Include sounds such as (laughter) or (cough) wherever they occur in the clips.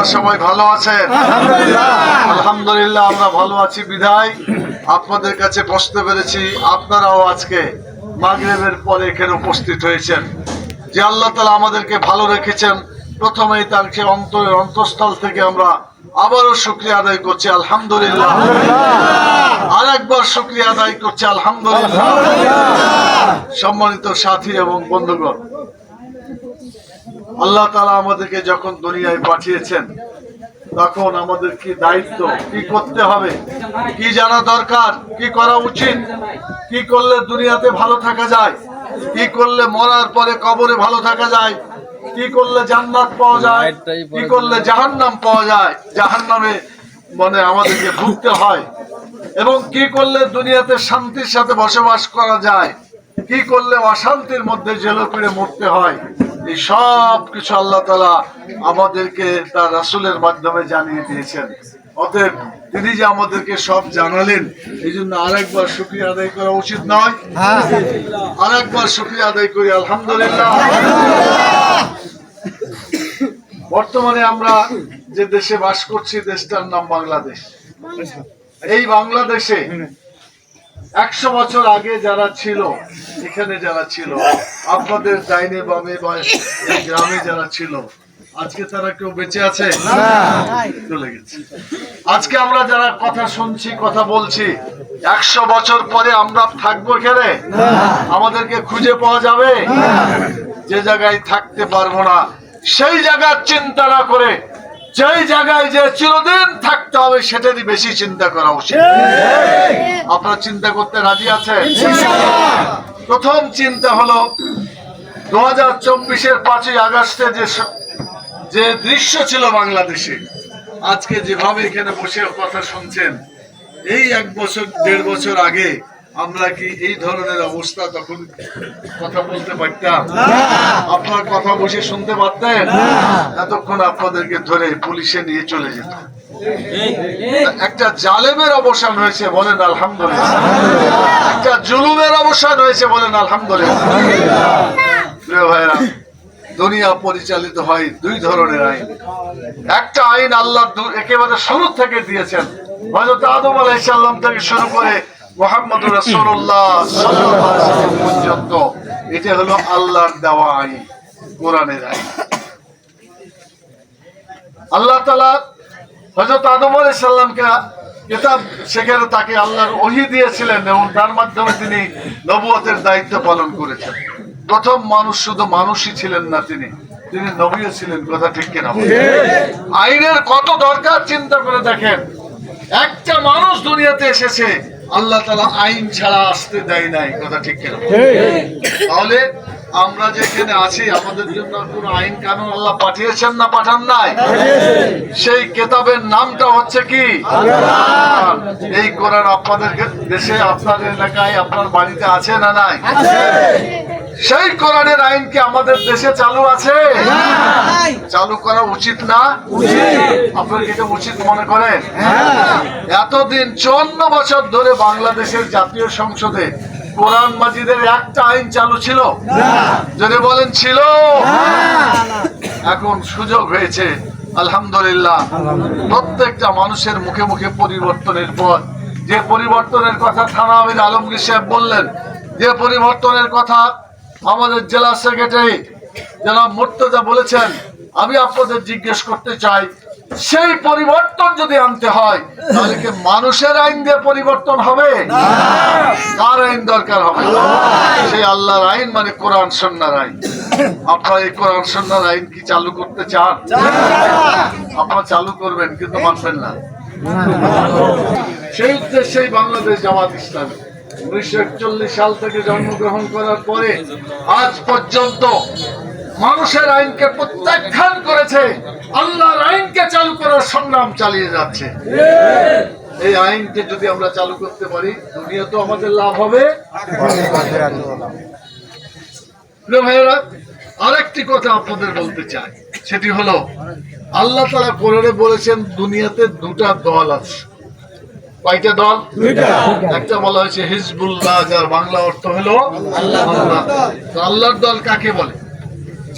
আপনারা সবাই ভালো আছেন? আলহামদুলিল্লাহ। আমরা ভালো আছি বিধায় আপনাদের কাছে বসতে পেরেছি আপনারাও আজকে মাগরেবের পরে এখানে উপস্থিত হয়েছেন। যে আল্লাহ তালা আমাদেরকে ভালো রেখেছেন প্রথমেই তার সে অন্তরের অন্তঃস্থল থেকে আমরা আবারও শুক্রিয়া আদায় করছি আলহামদুলিল্লাহ। আর একবার শুক্রিয়া আদায় করছি আলহামদুলিল্লাহ। সম্মানিত সাথী এবং বন্ধুগণ আল্লাহ তালা আমাদেরকে যখন দুনিয়ায় পাঠিয়েছেন তখন আমাদের কি দায়িত্ব কি করতে হবে কি জানা দরকার কি করা উচিত কি করলে দুনিয়াতে ভালো থাকা যায় কি করলে মরার পরে কবরে ভালো থাকা যায় কি করলে জান্নাত পাওয়া যায় কি করলে জাহান্নাম পাওয়া যায় জাহান্নামে মানে আমাদেরকে ভুগতে হয় এবং কি করলে দুনিয়াতে শান্তির সাথে বসবাস করা যায় কি করলে অশান্তির মধ্যে জেলো করে মরতে হয় এই সব কিছু আল্লাহ তালা আমাদেরকে তার রাসুলের মাধ্যমে জানিয়ে দিয়েছেন। অতএব তিনি যে আমাদেরকে সব জানালেন এই জন্য আরেকবার শুক্রিয়া আদায় করা উচিত নয়। আরেকবার শুক্রিয়া আদায় করি আলহামদুলিল্লাহ। বর্তমানে আমরা যে দেশে বাস করছি দেশটার নাম বাংলাদেশ। এই বাংলাদেশে একশো বছর আগে যারা ছিল এখানে যারা ছিল আপনাদের ডাইনে বামে বা এই গ্রামে যারা ছিল আজকে তারা কেউ বেঁচে আছে? চলে গেছে। আজকে আমরা যারা কথা শুনছি কথা বলছি একশো বছর পরে আমরা থাকব এখানে? আমাদেরকে খুঁজে পাওয়া যাবে? যে জায়গায় থাকতে পারব না সেই জায়গার চিন্তা না করে যেই জায়গায় যে চিরদিন থাকতে হবে সেটারই বেশি চিন্তা করা উচিত। আপনারা চিন্তা করতে রাজি আছেন? প্রথম চিন্তা হলো দু হাজার চব্বিশের পাঁচই আগস্টে যে যে দৃশ্য ছিল বাংলাদেশে আজকে যেভাবে এখানে বসে কথা শুনছেন এই এক বছর দেড় বছর আগে আমরা কি এই ধরনের অবস্থা তখন কথা বলতে পারতাম? আপনার কথা বসে শুনতে পারতেন? এতক্ষণ আপনাদেরকে ধরে পুলিশে নিয়ে চলে যেত। একটা জালেমের অবসান হয়েছে বলেন আলহামদুলিল্লাহ। একটা জুলুমের অবসান হয়েছে বলেন আলহামদুলিল্লাহ। প্রিয় ভাইরা দুনিয়া পরিচালিত হয় দুই ধরনের আইন। একটা আইন আল্লাহ একেবারে শুরু থেকে দিয়েছেন। হযরত আদম আলাইহিসসালাম থেকে শুরু করে মোহাম্মদ (clears throat) রাসূলুল্লাহ সাল্লাল্লাহু পর্যন্ত এটা হলো আল্লাহর দেওয়া আইন কোরআনের আইন। আল্লাহ তাআলা হযরত আদম আলাইহিস সালামকে কিতাব সেখানে তাকে আল্লাহর ওহী দিয়েছিলেন এবং তার মাধ্যমে তিনি নবুয়তের দায়িত্ব পালন করেছেন। প্রথম মানুষ শুধু মানুষই ছিলেন না তিনি তিনি নবীও ছিলেন কথা ঠিক কিনা আইনের কত দরকার চিন্তা করে দেখেন। একটা মানুষ দুনিয়াতে এসেছে আল্লাহ তালা আইন ছাড়া আসতে দেয় নাই কথা ঠিক কেন? তাহলে আমরা যেখানে আছি আমাদের জন্য কোন আইন কানুন আল্লাহ পাঠিয়েছেন না পাঠান নাই? সেই কেতাবের নামটা হচ্ছে কি? এই কোরআন আপনাদের দেশে আপনাদের এলাকায় আপনার বাড়িতে আছে না নাই? সেই কোরআনের আইন কি আমাদের দেশে চালু আছে? চালু করা উচিত না? আপনার এটা উচিত মনে করেন? এতদিন চুয়ান্ন বছর ধরে বাংলাদেশের জাতীয় সংসদে কোরআন মাজিদের একটা আইন চালু ছিল। যদি বলেন ছিল। এখন সুযোগ হয়েছে। আলহামদুলিল্লাহ। প্রত্যেকটা মানুষের মুখে মুখে পরিবর্তনের পর যে পরিবর্তনের কথা থানা আমির আলমগীর সাহেব বললেন যে পরিবর্তনের কথা আমাদের জেলা সেক্রেটারি জনাব মুর্তজা বলেছেন আমি আপনাদের জিজ্ঞেস করতে চাই সেই পরিবর্তন যদি আনতে হয় তাহলে কি মানুষের আইন দিয়ে পরিবর্তন হবে? কার আইন দরকার হবে? সেই আল্লাহর আইন মানে কোরআন সন্ন্যার আইন। আপনারা এই কোরআন সন্ন্যার আইন কি চালু করতে চান? আপনারা চালু করবেন কিন্তু মানবেন না। সেই উদ্দেশ্যেই বাংলাদেশ জামাত ইসলামী। উনিশশো একচল্লিশ সাল থেকে জন্মগ্রহণ করার পরে আজ পর্যন্ত মানুষের আইনকে প্রত্যাখ্যান করেছে। আল্লাহর আইনকে চালু করার সংগ্রাম চালিয়ে যাচ্ছে। এই আইনকে যদি আমরা চালু করতে পারি দুনিয়া তো আমাদের লাভ হবে। ভাইয়েরা, আরেকটি কথা আপনাদের বলতে চাই। সেটি হলো, আল্লাহ তালা কোরআনে বলেছেন, দুনিয়াতে দুটা দল আছে। কয়টা দল? একটা বলা হয়েছে হিজবুল্লাহ যার বাংলা অর্থ হলো আল্লাহ। আল্লাহর দল কাকে বলে?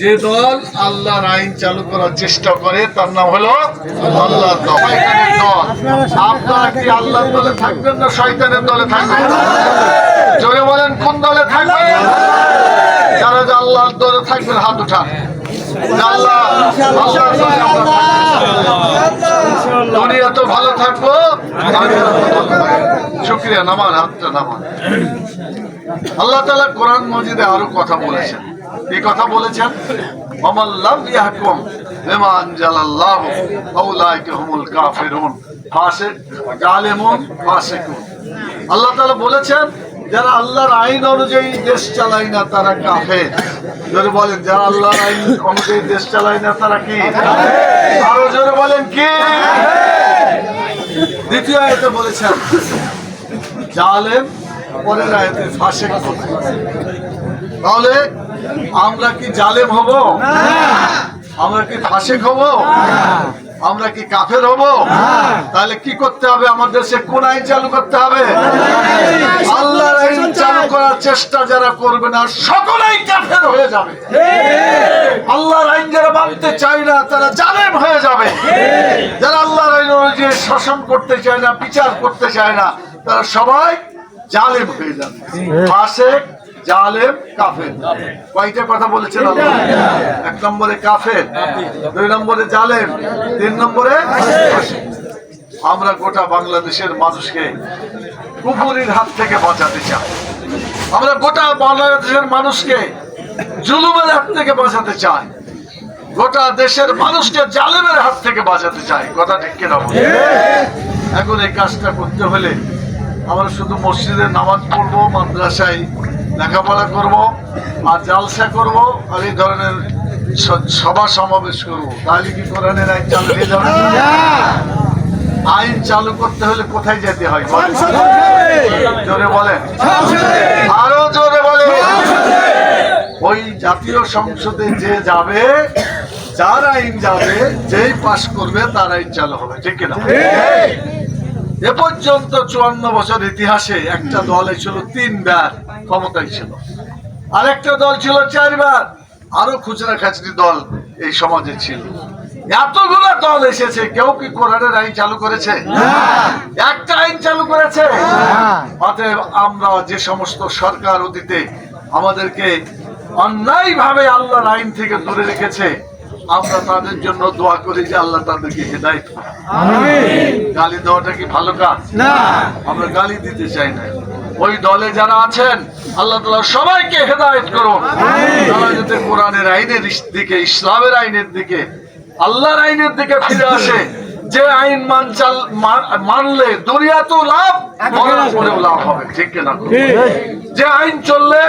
যে দল আল্লাহর আইন চালু করার চেষ্টা করে তার নাম হলো আল্লাহর দল। দল আপনারা কি আল্লাহর দলে থাকবেন না শয়তানের দলে থাকবেন? জোরে বলেন কোন দলে থাকবেন? যারা যে আল্লাহর দলে থাকবেন হাত উঠান। দুনিয়া তো ভালো থাকব। শুক্রিয়া নামান হাতটা নামান আল্লাহ তালা কোরআন মজিদে আরও কথা বলেছেন। এই কথা বলেছেন? অমাল্লাম ইয়াহকুম বিমা আনজালাল্লাহু আউলাইকা হুমুল কাফিরুন। ফাসিক জালিমুন ফাসিকুন। আল্লাহ তাআলা বলেছেন যারা আল্লাহর আইন অনুযায়ী দেশ চালায় না তারা কাফের। যদি বলেন যারা আল্লাহর আইন অনুযায়ী দেশ চালায় না তারা কি? আরও জোরে বলেন কি? দ্বিতীয় আয়তে বলেছেন জালেম পরের আয়তে ফাঁসে তাহলে আমরা কি জালেম হব? আমরা কি ফাঁসেক হব? আমরা কি কাফের হব? তাহলে কি করতে হবে আমাদের দেশে? কোন আইন চালু করতে হবে। আল্লাহর আইন চালু করার চেষ্টা যারা করবে না, সকলেই কাফের হয়ে যাবে। আল্লাহর আইন যারা মানতে চায় না, তারা জালেম হয়ে যাবে। যারা আল্লাহর আইন অনুযায়ী শাসন করতে চায় না, বিচার করতে চায় না, তারা সবাই জালেম হয়ে যাবে। ফাসেক জালেম, কাফের। কয়টা কথা বলেছেন এক নম্বরে কাফের, দুই নম্বরে জালেম, তিন নম্বরে। আমরা গোটা বাংলাদেশের মানুষকে কুপুরির হাত থেকে বাঁচাতে চাই। আমরা গোটা বাংলাদেশের মানুষকে জুলুমের হাত থেকে বাঁচাতে চাই। গোটা দেশের মানুষকে জালেমের হাত থেকে বাঁচাতে চাই। কথা ঠিক কিনা? এখন এই কাজটা করতে হলে আমরা শুধু মসজিদে নামাজ পড়ব, মাদ্রাসায় লেখাপড়া করব, আর জালসা করব, আর এই ধরনের সভা সমাবেশ করব। তাহলে কি কোরআনের এক চালু হয়ে যাবে? আইন চালু করতে হলে কোথায় যেতে হয় জোরে বলেন। আরও জোরে বলেন। ওই জাতীয় সংসদে যে যাবে যার আইন যাবে যেই পাশ করবে তার আইন চালু হবে ঠিক কিনা? এ পর্যন্ত চুয়ান্ন বছর ইতিহাসে একটা দল ছিল তিনবার ক্ষমতায় ছিল। আরেকটা দল ছিল চারবার। আরও খুচরা খাচরি দল এই সমাজে ছিল। এতগুলো দল এসেছে কেউ কি কোরআনের আইন চালু করেছে? একটা আইন চালু করেছে? অতএব আমরা যে সমস্ত সরকার অতীতে আমাদেরকে অন্যায় ভাবে আল্লাহর আইন থেকে দূরে রেখেছে আমরা তাদের জন্য দোয়া করি যে আল্লাহ তাদেরকে হেদায়ত গালি দেওয়াটা কি ভালো কাজ? না। আমরা গালি দিতে চাই না। ওই দলে যারা আছেন আল্লাহ তালা সবাইকে হেদায়ত করুন। তারা যাতে কোরআনের আইনের দিকে ইসলামের আইনের দিকে আল্লাহর আইনের দিকে ফিরে আসে যে আইন মান চাল মানলে দুনিয়া তো লাভ মরার লাভ হবে ঠিক কিনা? যে আইন চললে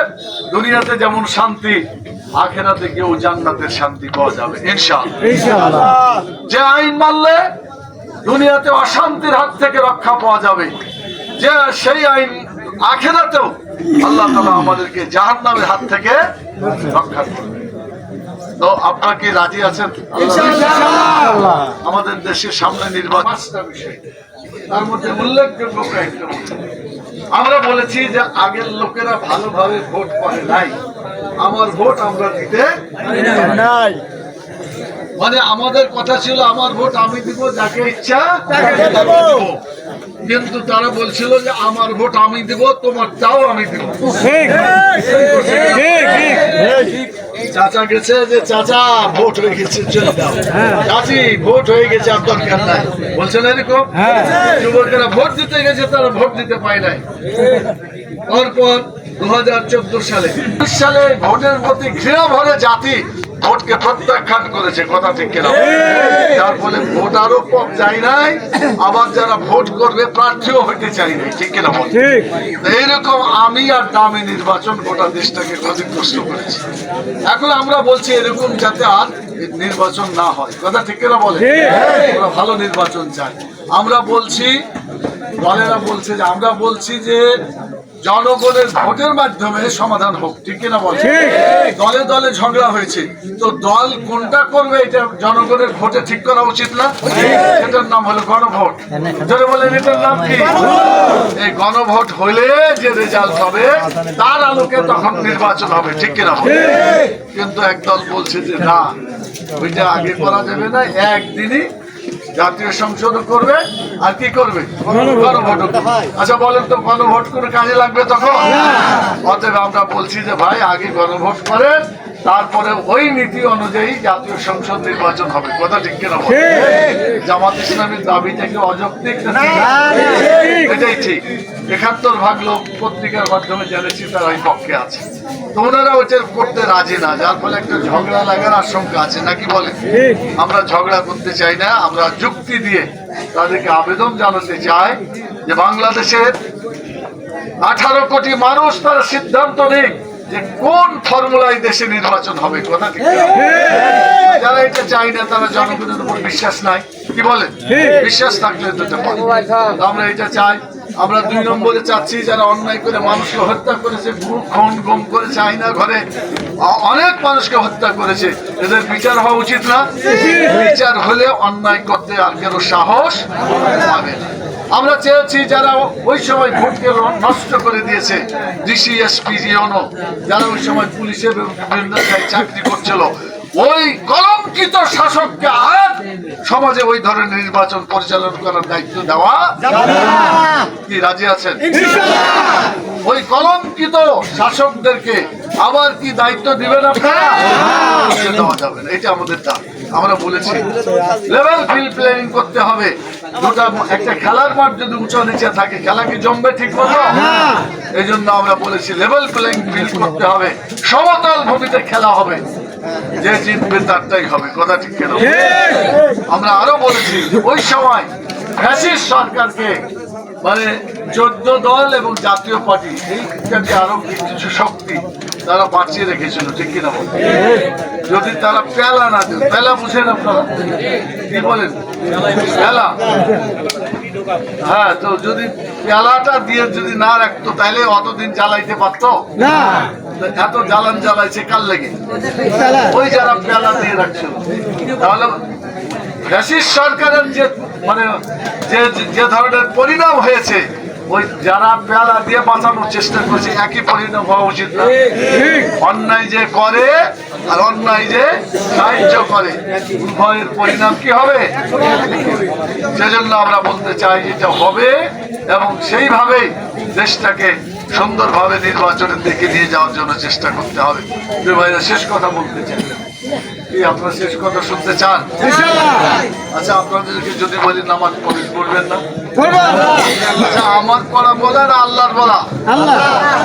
দুনিয়াতে যেমন শান্তি আখেরাতে কেউ জান্নাতের শান্তি পাওয়া যাবে ইনশাআল্লাহ। যে আইন মানলে দুনিয়াতে অশান্তির হাত থেকে রক্ষা পাওয়া যাবে যে সেই আইন আখেরাতেও আল্লাহ তালা আমাদেরকে জাহান্নামের হাত থেকে রক্ষা করবে। তো আপনারা কি রাজি আছেন? আমাদের দেশের সামনে নির্বাচন। তার মধ্যে উল্লেখযোগ্য কয়েকটা আমরা বলেছি যে আগের লোকেরা ভালোভাবে ভোট করে নাই। আমার ভোট আমরা দিতে মানে আমাদের কথা ছিল আমার ভোট আমি দিব যাকে ইচ্ছা তাকে কিন্তু তারা বলছিল যে আমার ভোট আমি দিব তোমার তোমারটাও আমি দিব। চাচা গেছে যে চাচা ভোট হয়ে গেছে চলে যাও। চাচি ভোট হয়ে গেছে আর দরকার নাই। বলছে এরকম যুবকেরা ভোট দিতে গেছে তারা ভোট দিতে পায় নাই। তারপর দু হাজার চোদ্দ সালে সালে ভোটের প্রতি ঘৃণা ভরে জাতি ভোটকে প্রত্যাখ্যান করেছে কথা ঠিক কিনা? যার ফলে ভোট আরও কম যায় নাই আবার যারা ভোট করবে প্রার্থীও হইতে চাই নাই ঠিক কিনা বল? এইরকম আমি আর দামি নির্বাচন গোটা দেশটাকে ক্ষতিগ্রস্ত করেছে। এখন আমরা বলছি এরকম যাতে আর নির্বাচন না হয়। কথা ঠিক কিনা বলে? আমরা ভালো নির্বাচন চাই। আমরা বলছি দলেরা বলছে যে আমরা বলছি যে জনগণের ভোটের মাধ্যমে সমাধান হোক ঠিক কিনা বল? দলে দলে ঝগড়া হয়েছে। তো দল কোনটা করবে এটা জনগণের ভোটে ঠিক করা উচিত না? এটার নাম হলো গণভোট। যদি বলেন এটার নাম কি? এই গণভোট হলে যে রেজাল্ট হবে তার আলোকে তখন নির্বাচন হবে ঠিক কিনা বল? কিন্তু একদল বলছে যে না ওইটা আগে করা যাবে না একদিনই জাতীয় সংসদ করবে আর কি করবে? গণভোট। আচ্ছা বলেন তো গণভোট করে কাজে লাগবে তখন? অতএব আমরা বলছি যে ভাই আগে গণভোট করেন তারপরে ওই নীতি অনুযায়ী জাতীয় সংসদ নির্বাচন হবে। কথা ঠিক কিনা? জামাত ইসলামের দাবি থেকে অযৌক্তিক এটাই ঠিক। একাত্তর ভাগ লোক পত্রিকার মাধ্যমে জেনেছি তারা এই পক্ষে আছে। তো ওনারা করতে রাজি না যার ফলে একটা ঝগড়া লাগার আশঙ্কা আছে নাকি বলে? আমরা ঝগড়া করতে চাই না আমরা যুক্তি দিয়ে তাদেরকে আবেদন জানাতে চাই যে বাংলাদেশের আঠারো কোটি মানুষ তারা সিদ্ধান্ত নিক যে কোন ফর্মুলায় দেশে নির্বাচন হবে কথা ঠিক। যারা এটা চাই না তারা জনগণের উপর বিশ্বাস নাই কি বলেন বিশ্বাস থাকলে আমরা এটা চাই আমরা দুই নম্বরে চাচ্ছি যারা অন্যায় করে মানুষকে হত্যা করেছে খুন গুম করেছে আইনা ঘরে। অনেক মানুষকে হত্যা করেছে। এদের বিচার হওয়া উচিত না। বিচার হলে অন্যায় করতে আর কেন সাহস পাবে না। আমরা চেয়েছি যারা ওই সময় ভোটকে নষ্ট করে দিয়েছে, ডিসি, এসপি, জিওনো, যারা ওই সময় পুলিশের বিভিন্ন চাকরি করছিল ওই কলঙ্কিত শাসককে আর সমাজে ওই ধরনের নির্বাচন পরিচালনা করার দায়িত্ব দেওয়া কি রাজি আছেন? ওই কলঙ্কিত শাসকদেরকে আবার কি দায়িত্ব দিবেন আপনারা? দেওয়া যাবে না এটা আমাদের দাবি। আমরা বলেছি লেভেল ফিল্ড প্লেয়িং করতে হবে। দুটা একটা খেলার মাঠ যদি উঁচু নিচে থাকে খেলা কি জমবে ঠিক মতো এই জন্য আমরা বলেছি লেভেল প্লেয়িং ফিল্ড করতে হবে। সমতল ভূমিতে খেলা হবে। যে জিতবে তারটাই হবে। কথা ঠিক কেন? আমরা আরও বলেছি ওই সময় ফ্যাসিস্ট সরকারকে মানে চোদ্দ দল এবং জাতীয় পার্টি এইটাকে আরও কিছু শক্তি তারা বাঁচিয়ে রেখেছিল ঠিক কিনা? যদি তারা পেলা না দেন পেলা বুঝেন আপনারা? কি বলেন? পেলা? হ্যাঁ তো যদি পেলাটা দিয়ে যদি না রাখতো তাহলে অতদিন জ্বালাইতে পারতো? না। এত জ্বালান জ্বালাইছে কার লেগে? ওই যারা পেলা দিয়ে রাখছিল। তাহলে সরকারের যে মানে যে যে ধরনের পরিণাম হয়েছে, ওই যারা পেয়ালা দিয়ে বাঁচানোর চেষ্টা করছে, একই পরিণাম হওয়া উচিত না। অন্যায় যে করে, আর অন্যায় যে সাহায্য করে, উভয়ের পরিণাম কি হবে? সেজন্য আমরা বলতে চাই এটা হবে, এবং সেইভাবেই দেশটাকে সুন্দরভাবে নির্বাচনের দিকে নিয়ে যাওয়ার জন্য চেষ্টা করতে হবে। শেষ কথা বলতে চাই। কি আপনারা শেষ কথা শুনতে চান? আচ্ছা আপনাদেরকে যদি বলি নামাজ পড়ি- পড়বেন না। আচ্ছা আমার পড়া বলা না আল্লাহর বলা?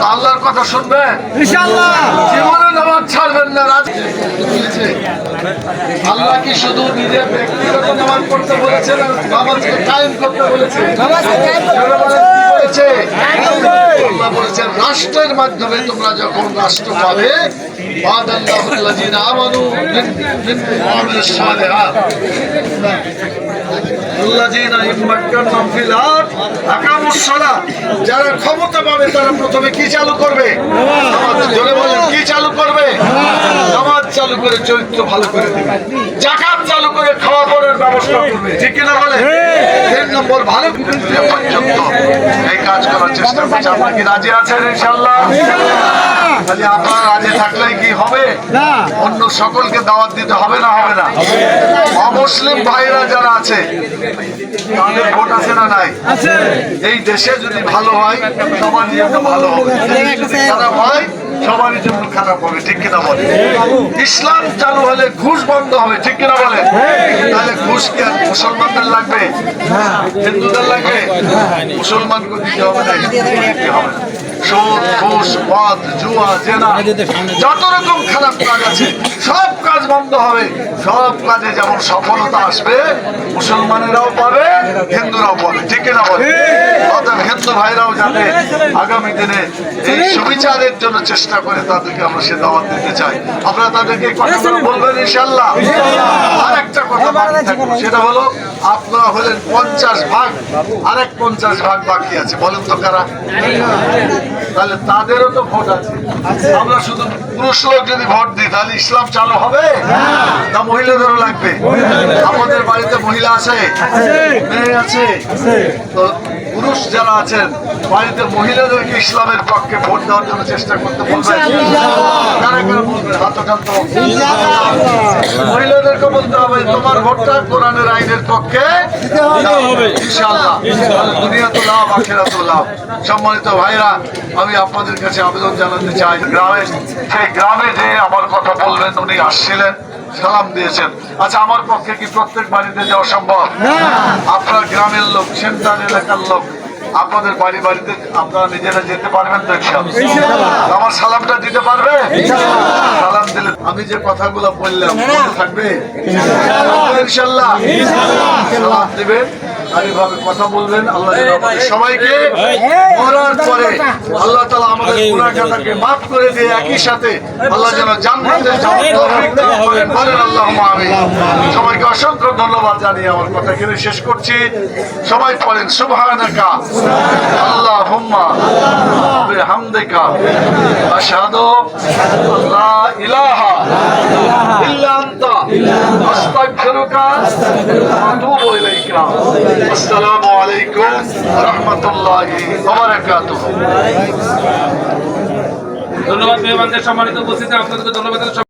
আল্লাহর কথা শুনবেন? জীবনে নামাজ ছাড়বেন না আল্লাহ কি শুধু নিজের ব্যক্তিগত নামাজ পড়তে বলেছেন নামাজকে কায়েম করতে বলেছে বলেছেন রাষ্ট্রের মাধ্যমে তোমরা যখন রাষ্ট্র পাবে আমানু আল্লাযিনা ইম্মাক্কানাহুম ফিল আরদ আকামুস সালাত। যারা ক্ষমতা পাবে তারা প্রথমে কি চালু করবে? নামাজ জোরে বলেন কি চালু করবে? নামাজ চালু করে চরিত্র ভালো করে দেবে। চালু করে খাওয়া পড়ার ব্যবস্থা করবে। ঠিক বলে তিন নম্বর ভালো পর্যন্ত এই কাজ করার চেষ্টা করছে। আপনারা কি রাজি আছেন ইনশাআল্লাহ? খালি আপনারা রাজি থাকলেই কি হবে? না। অন্য সকলকে দাওয়াত দিতে হবে না হবে না? অমুসলিম ভাইরা যারা আছে তাদের ভোট আছে না নাই? এই দেশে যদি ভালো হয় সবার জন্য ভালো হবে। খারাপ হয় সবারই জন্য খারাপ হবে ঠিক কিনা বলে? ইসলাম চালু হলে ঘুষ বন্ধ হবে ঠিক কিনা বলে? তাহলে ঘুষ কি আর মুসলমানদের লাগবে? হিন্দুদের লাগবে? মুসলমানকে দিতে হবে না হবে না। সুদ ঘুষ মদ জুয়া জেনা যত রকম খারাপ কাজ আছে সব কাজ বন্ধ হবে। সব কাজে যেমন সফলতা আসবে মুসলমানেরাও পাবে হিন্দুরাও পাবে। ঠিক না বলে অতএব হিন্দু ভাইরাও যাতে আগামী দিনে এই সুবিচারের জন্য চেষ্টা করে তাদেরকে আমরা সে দাওয়াত দিতে চাই। আপনারা তাদেরকে কথাগুলো বলবেন ইনশাল্লাহ আর একটা কথা বাকি থাকল সেটা হলো আপনারা হলেন পঞ্চাশ ভাগ আরেক পঞ্চাশ ভাগ বাকি আছে। বলেন তো কারা? তাহলে তাদেরও তো ভোট আছে। আমরা শুধু পুরুষ লোক যদি ভোট দিই তাহলে ইসলাম চালু হবে? না মহিলাদেরও লাগবে। আমাদের বাড়িতে মহিলা আছে? মেয়ে আছে। তো পুরুষ যারা আছেন বাড়িতে মহিলাদেরকে ইসলামের পক্ষে ভোট দেওয়ার জন্য চেষ্টা করতে বলবেন। কারা কারা বলবেন হাত মহিলাদেরকে বলতে হবে তোমার ভোটটা কোরআনের আইনের পক্ষে ইনশাআল্লাহ। দুনিয়া তো লাভ আখেরা তো লাভ। সম্মানিত ভাইরা আমি আপনাদের কাছে আবেদন জানাতে চাই গ্রামে সেই গ্রামে যে আমার কথা বলবেন উনি আসছিলেন। সালাম দিয়েছেন। আচ্ছা আমার পক্ষে কি প্রত্যেক বাড়িতে যাওয়া সম্ভব? আপনার গ্রামের লোক সেন্টার এলাকার লোক। আপনাদের বাড়ি বাড়িতে আপনারা নিজেরা যেতে পারবেন তো আমার সালামটা দিতে পারবে? সালাম দিলে আমি যে কথাগুলো বললাম থাকবে? ইনশাল্লাহ সালাম দিবেন কথা বলবেন আল্লাহ সবাইকে মরার পরে আল্লাহ তালা আমাদের মাফ করে দিয়ে একই সাথে আল্লাহ যেন জান্নাতে বলেন আল্লাহ সবাইকে অসংখ্য ধন্যবাদ জানিয়ে আমার কথা এখানে শেষ করছি। সবাই পড়েন সুবহানাকা। ধন্যবাদ মেহমানদের সম্মানিত উপস্থিতি। আপনাদেরকে ধন্যবাদ